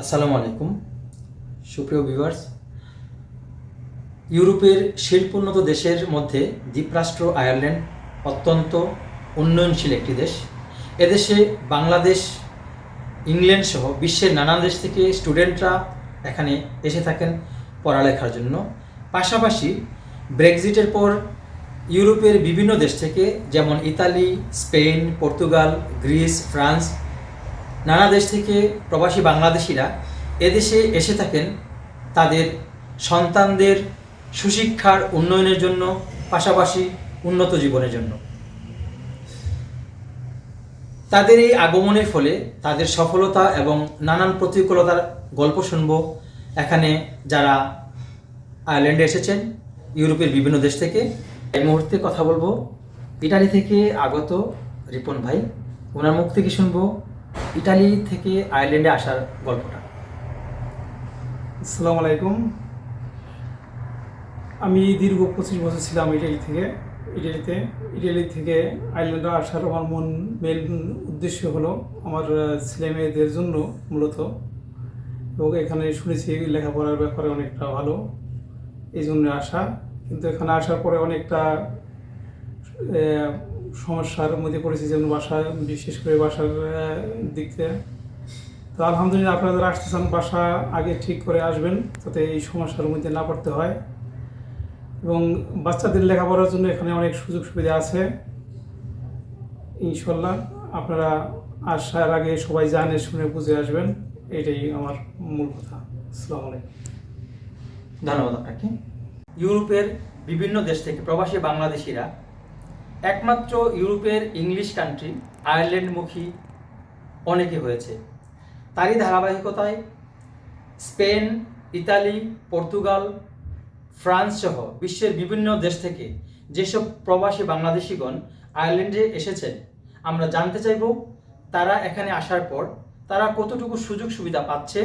আসসালামু আলাইকুম। সুপ্রিয় ভিউয়ার্স ইউরোপের শিল্পোন্নত দেশের মধ্যে দ্বীপরাষ্ট্র আয়ারল্যান্ড অত্যন্ত উন্নয়নশীল একটি দেশ। এদেশে বাংলাদেশ, ইংল্যান্ড সহ বিশ্বের নানান দেশ থেকে স্টুডেন্টরা এখানে এসে থাকেন পড়ালেখার জন্য। পাশাপাশি ব্রেক্সিটের পর ইউরোপের বিভিন্ন দেশ থেকে যেমন Italy, Spain, Portugal, Greece, France নানা দেশ থেকে প্রবাসী বাংলাদেশিরা এদেশে এসে থাকেন। তাদের সন্তানদের সুশিক্ষার উন্নয়নের জন্য, পাশাপাশি উন্নত জীবনের জন্য। তাদের এই আগমনের ফলে তাদের সফলতা এবং নানান প্রতিকূলতার গল্প শুনব। এখানে যারা আয়ারল্যান্ডে এসেছেন, ইউরোপের বিভিন্ন দেশ থেকে, এই মুহূর্তে কথা বলব। ইটালি থেকে আগত রিপন ভাই, ওনার মুখ থেকে শুনব। ইটালি থেকে আয়ারল্যান্ডে আসার গল্পটা। আসসালামু আলাইকুম। আমি দীর্ঘ পঁচিশ বছর ছিলাম ইটালি থেকে। ইটালিতে, ইটালি থেকে আইল্যান্ডে আসার আমার মন মেল উদ্দেশ্য হলো আমার ছেলে মেয়েদের জন্য মূলত। এবং এখানে শুনেছি লেখাপড়ার ব্যাপারে অনেকটা ভালো, এই জন্য আসা। কিন্তু এখানে আসার পরে অনেকটা সমস্যার মধ্যে পড়েছি, যেমন বাসা বিশেষ করে বাসার দিক থেকে তো আলহামদুলিল্লাহ আপনারা যারা আসতেছেন, বাসা আগে ঠিক করে আসবেন, যাতে এই সমস্যার মধ্যে না পড়তে হয়। এবং বাচ্চাদের লেখাপড়ার জন্য এখানে অনেক সুযোগ সুবিধা আছে। ইনশাল্লাহ আপনারা আসার আগে সবাই জানে, শুনে, বুঝে আসবেন। এটাই আমার মূল কথা। আসসালামু আলাইকুম। ধন্যবাদ আপনাকে। ইউরোপের বিভিন্ন দেশ থেকে প্রবাসী বাংলাদেশিরা একমাত্র ইউরোপের ইংলিশ কান্ট্রি আয়ারল্যান্ডমুখী অনেকে হয়েছে। তারই ধারাবাহিকতায় স্পেন, ইতালি, পর্তুগাল, ফ্রান্স সহ বিশ্বের বিভিন্ন দেশ থেকে যেসব প্রবাসী বাংলাদেশিগণ আয়ারল্যান্ডে এসেছেন, আমরা জানতে চাইব তারা এখানে আসার পর তারা কতটুকু সুযোগ সুবিধা পাচ্ছে।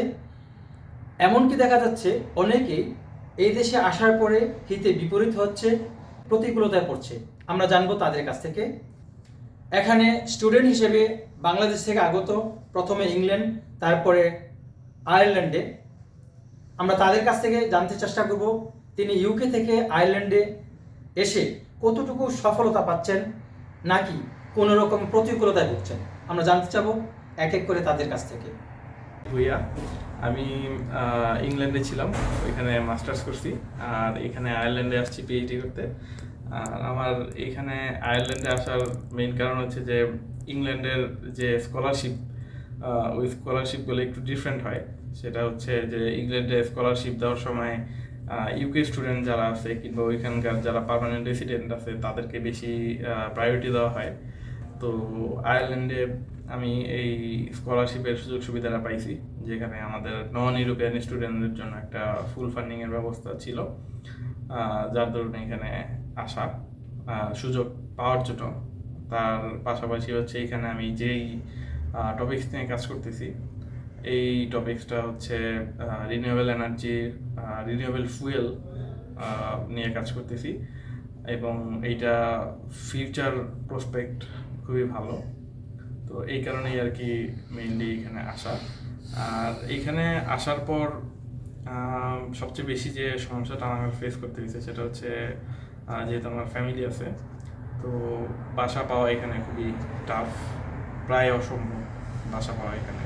এমনকি দেখা যাচ্ছে অনেকেই এই দেশে আসার পরে হিতে বিপরীত হচ্ছে, প্রতিকূলতায় পড়ছে। আমরা জানব তাদের কাছ থেকে। এখানে স্টুডেন্ট হিসেবে বাংলাদেশ থেকে আগত, প্রথমে ইংল্যান্ড, তারপরে আয়ারল্যান্ডে। আমরা তাদের কাছ থেকে জানতে চেষ্টা করব, তিনি ইউকে থেকে আয়ারল্যান্ডে এসে কতটুকু সফলতা পাচ্ছেন, নাকি কোনো রকম প্রতিকূলতায় ভুগছেন। আমরা জানতে চাবো এক এক করে তাদের কাছ থেকে। ভুইয়া আমি ইংল্যান্ডে ছিলাম, ওইখানে মাস্টার্স করছি, আর এখানে আয়ারল্যান্ডে আসছি পিএইচডি করতে। আর আমার এখানে আয়ারল্যান্ডে আসার মেইন কারণ হচ্ছে যে, ইংল্যান্ডের যে স্কলারশিপ ওই স্কলারশিপগুলো একটু ডিফারেন্ট হয়। সেটা হচ্ছে যে, ইংল্যান্ডে স্কলারশিপ দেওয়ার সময় ইউকে স্টুডেন্ট যারা আছে কিংবা ওইখানকার যারা পার্মানেন্ট রেসিডেন্ট আছে, তাদেরকে বেশি প্রায়োরিটি দেওয়া হয়। তো আয়ারল্যান্ডে আমি এই স্কলারশিপের সুযোগ সুবিধাটা পাইছি, যেখানে আমাদের নন ইউরোপিয়ান স্টুডেন্টদের জন্য একটা ফুল ফান্ডিংয়ের ব্যবস্থা ছিল। যার দরুন এখানে আসা সুযোগ পাওয়ার জন্য। তার পাশাপাশি হচ্ছে এখানে আমি যেই টপিক্স নিয়ে কাজ করতেছি, এই টপিক্সটা হচ্ছে রিনিউয়েবল এনার্জি রিনিউয়েবল ফুয়েল নিয়ে কাজ করতেছি। এবং এইটা ফিউচার প্রসপেক্ট খুবই ভালো। তো এই কারণেই আর কি মেইনলি এখানে আসা। আর এইখানে আসার পর সবচেয়ে বেশি যে সমস্যাটা আমার ফেস করতে হয়েছে সেটা হচ্ছে যেহেতু আমার ফ্যামিলি আছে, তো বাসা পাওয়া এখানে খুবই টাফ প্রায় অসম্ভব বাসা পাওয়া এখানে।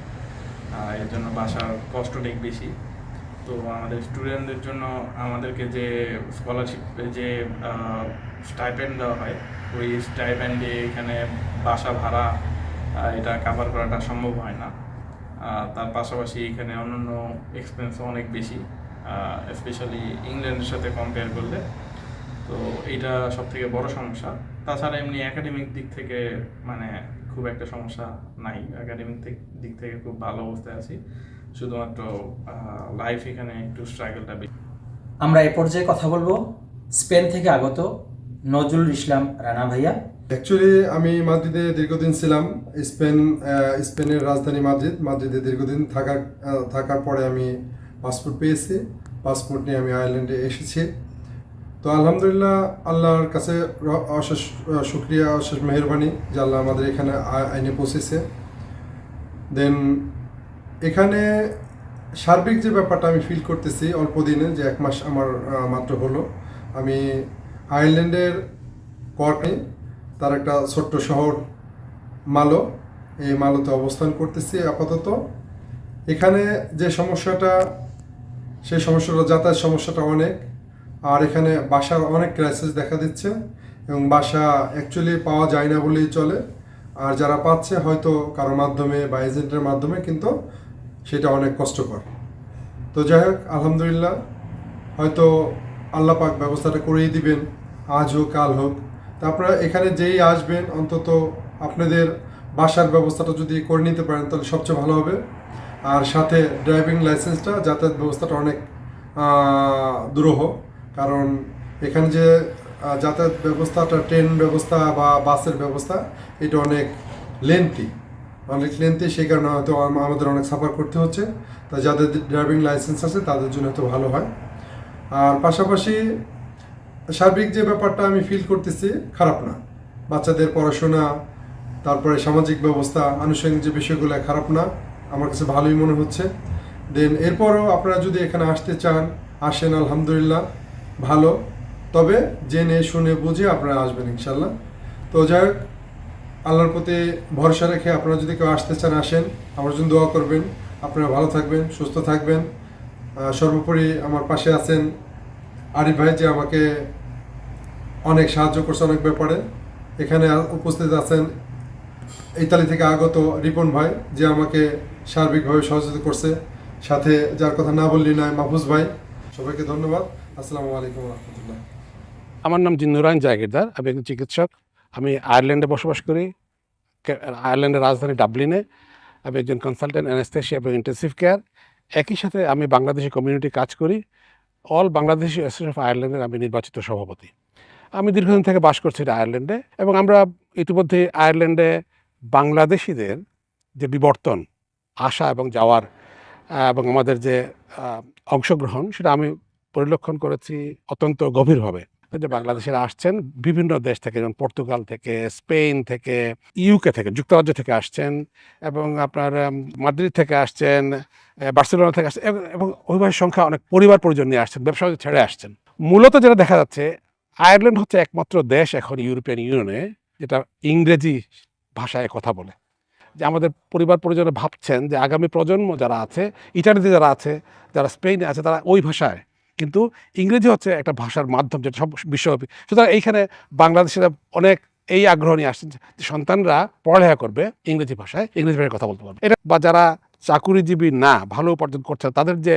এর জন্য বাসার কষ্ট অনেক বেশি। তো আমাদের স্টুডেন্টদের জন্য আমাদেরকে যে স্কলারশিপ যে স্টাইপেন্ড দেওয়া হয়, ওই স্টাইপেন্ডে এখানে বাসা ভাড়া এটা কাভার করাটা সম্ভব হয় না। তার পাশাপাশি এখানে অন্যান্য এক্সপেন্সও অনেক বেশি স্পেশালি ইংল্যান্ডের সাথে কম্পেয়ার করলে। তো এইটা সব থেকে বড় সমস্যা। তাছাড়া এমনি একাডেমিক দিক থেকে মানে খুব একটা সমস্যা নাই। একাডেমিক দিক থেকে খুব ভালো অবস্থায় আছি। শুধুমাত্র লাইফ এখানে একটু স্ট্রাগলটা বেশি। আমরা এ পর্যায়ে কথা বলব স্পেন থেকে আগত নজরুল ইসলাম রানা ভাইয়া। অ্যাকচুয়ালি আমি মাদ্রিদে দীর্ঘদিন ছিলাম। স্পেন স্পেনের রাজধানী মাদ্রিদ মাদ্রিদে দীর্ঘদিন থাকার থাকার পরে আমি পাসপোর্ট পেয়েছি। পাসপোর্ট নিয়ে আমি আয়ারল্যান্ডে এসেছি। তো আলহামদুলিল্লাহ আল্লাহর কাছে অশেষ শুক্রিয়া, অশেষ মেহরবানি যে আল্লাহ আমাদের এখানে আইনে পৌঁছেছে। দেন এখানে সার্বিক যে ব্যাপারটা আমি ফিল করতেছি অল্প দিনে, যে এক মাস আমার মাত্র হলো। আমি আয়ারল্যান্ডের কর্টে তার একটা ছোট্ট শহর মালো, এই মালোতে অবস্থান করতেছি আপাতত। এখানে যে সমস্যাটা, সেই সমস্যাটা, যাতায়াত সমস্যাটা অনেক। আর এখানে বাসার অনেক ক্রাইসিস দেখা দিচ্ছে এবং বাসা অ্যাকচুয়ালি পাওয়া যায় না বলেই চলে। আর যারা পাচ্ছে হয়তো কারোর মাধ্যমে বা এজেন্টের মাধ্যমে কিন্তু সেটা অনেক কষ্টকর। তো যাই হোক, আলহামদুলিল্লাহ, হয়তো আল্লাহ পাক ব্যবস্থাটা করেই দিবেন, আজ হোক, কাল হোক। তা আপনারা এখানে যেই আসবেন, অন্তত আপনাদের বাসার ব্যবস্থাটা যদি করে নিতে পারেন, তাহলে সবচেয়ে ভালো হবে। আর সাথে ড্রাইভিং লাইসেন্সটা যাতায়াত ব্যবস্থাটা অনেক দুরূহ। কারণ এখানে যে যাতায়াত ব্যবস্থাটা, ট্রেন ব্যবস্থা বা বাসের ব্যবস্থা, এটা অনেক লেন্থি অনেক লেন্থি সেই কারণে হয়তো আমাদের অনেক সাফার করতে হচ্ছে। তা যাদের ড্রাইভিং লাইসেন্স আছে, তাদের জন্য হয়তো ভালো হয়। আর পাশাপাশি সার্বিক যে ব্যাপারটা আমি ফিল করতেছি, খারাপ না। বাচ্চাদের পড়াশোনা, তারপরে সামাজিক ব্যবস্থা, আনুষঙ্গিক যে বিষয়গুলো, খারাপ না। আমার কাছে ভালোই মনে হচ্ছে। দেন এরপরও আপনারা যদি এখানে আসতে চান, আসেন, আলহামদুলিল্লাহ। ভালো, তবে জেনে, শুনে, বুঝে আপনারা আসবেন ইনশাল্লাহ। তো যাই হোক, আল্লাহর প্রতি ভরসা রেখে আপনারা যদি কেউ আসতে চান, আসেন, আমার জন্য দোয়া করবেন। আপনারা ভালো থাকবেন, সুস্থ থাকবেন। সর্বোপরি আমার পাশে আছেন আরিফ ভাই, যে আমাকে অনেক সাহায্য করছে অনেক ব্যাপারে। এখানে উপস্থিত আছেন ইতালি থেকে আগত রিপন ভাই, যে আমাকে সার্বিকভাবে সহযোগিতা করছে। সাথে যার কথা না বললি নয়, মাহফুজ ভাই। সবাইকে ধন্যবাদ। আসসালামু আলাইকুম রহমতুল্লাহ। আমার নাম জিন্নুরায়ন জাগিরদার, আমি একজন চিকিৎসক। আমি আয়ারল্যান্ডে বসবাস করি আয়ারল্যান্ডের রাজধানী ডাবলিনে। আমি একজন কনসালটেন্ট অ্যানেস্থেশিয়া এবং ইন্টেন্সিভ কেয়ার একই সাথে আমি বাংলাদেশি কমিউনিটি কাজ করি। অল বাংলাদেশি অ্যাসোসিয়েশন অফ আয়ারল্যান্ডের আমি নির্বাচিত সভাপতি। আমি দীর্ঘদিন থেকে বাস করছি আয়ারল্যান্ডে এবং আমরা ইতিমধ্যে আয়ারল্যান্ডে বাংলাদেশিদের যে বিবর্তন আসা এবং যাওয়ার এবং আমাদের যে অংশগ্রহণ, সেটা আমি পরিলক্ষণ করেছি অত্যন্ত গভীরভাবে। যে বাংলাদেশের আসছেন বিভিন্ন দেশ থেকে, যেমন পর্তুগাল থেকে, স্পেন থেকে ইউকে থেকে, যুক্তরাজ্য থেকে আসছেন এবং আপনার মাদ্রিদ থেকে আসছেন বার্সেলোনা থেকে আসছেন এবং- অভিবাসী সংখ্যা অনেক পরিবার পরিজন নিয়ে আসছেন, ব্যবসা ছেড়ে আসছেন। মূলত যেটা দেখা যাচ্ছে, আয়ারল্যান্ড হচ্ছে একমাত্র দেশ এখন ইউরোপিয়ান ইউনিয়নে যেটা ইংরেজি ভাষায় কথা বলে। যে আমাদের পরিবার পরিজনে ভাবছেন যে আগামী প্রজন্ম যারা আছে, ইটালিতে যারা আছে, যারা স্পেনে আছে, তারা ওই ভাষায় কিন্তু ইংরেজি হচ্ছে একটা ভাষার মাধ্যম যেটা সব বিশ্বব্যাপী। সুতরাং এইখানে বাংলাদেশের অনেক এই আগ্রহ নিয়ে আসছেন যে সন্তানরা পড়ালেখা করবে ইংরেজি ভাষায় ইংরেজি ভাষায় কথা বলতে পারবে। এটা বা যারা চাকুরিজীবী না, ভালো উপার্জন করছে, তাদের যে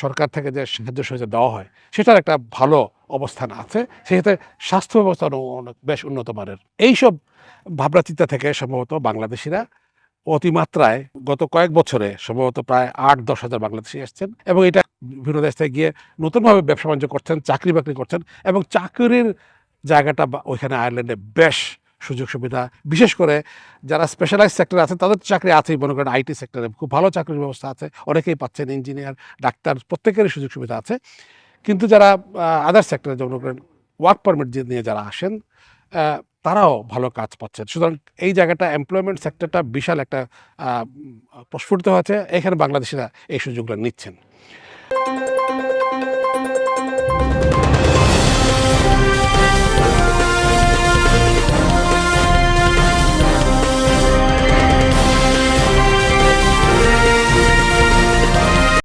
সরকার থেকে যে সাহায্য সহযোগিতা দেওয়া হয়, সেটার একটা ভালো অবস্থান আছে। সেক্ষেত্রে স্বাস্থ্য ব্যবস্থা অনেক বেশ উন্নত মানের এইসব ভাবনা চিন্তা থেকে সম্ভবত বাংলাদেশিরা অতিমাত্রায় গত কয়েক বছরে সম্ভবত প্রায় আট, দশ হাজার বাংলাদেশি এসছেন এবং এটা বিভিন্ন দেশ থেকে গিয়ে নতুনভাবে ব্যবসা বাণিজ্য করছেন, চাকরি বাকরি করছেন এবং চাকরির জায়গাটা ওইখানে আয়ারল্যান্ডে বেশ সুযোগ সুবিধা। বিশেষ করে যারা স্পেশালাইজ সেক্টরে আছেন, তাদের চাকরি আছেই, মনে করেন আইটি সেক্টরে খুব ভালো চাকরির ব্যবস্থা আছে, অনেকেই পাচ্ছেন ইঞ্জিনিয়ার ডাক্তার, প্রত্যেকেরই সুযোগ সুবিধা আছে। কিন্তু যারা আদার সেক্টরে যেমন করেন ওয়ার্ক পারমিট নিয়ে যারা আসেন তারাও ভালো কাজ পাচ্ছেন। সুতরাং এই জায়গাটা এমপ্লয়মেন্ট সেক্টরটা বিশাল একটা প্রস্ফুটিত হয়েছে। এখানে বাংলাদেশিরা এই সুযোগগুলো নিচ্ছেন।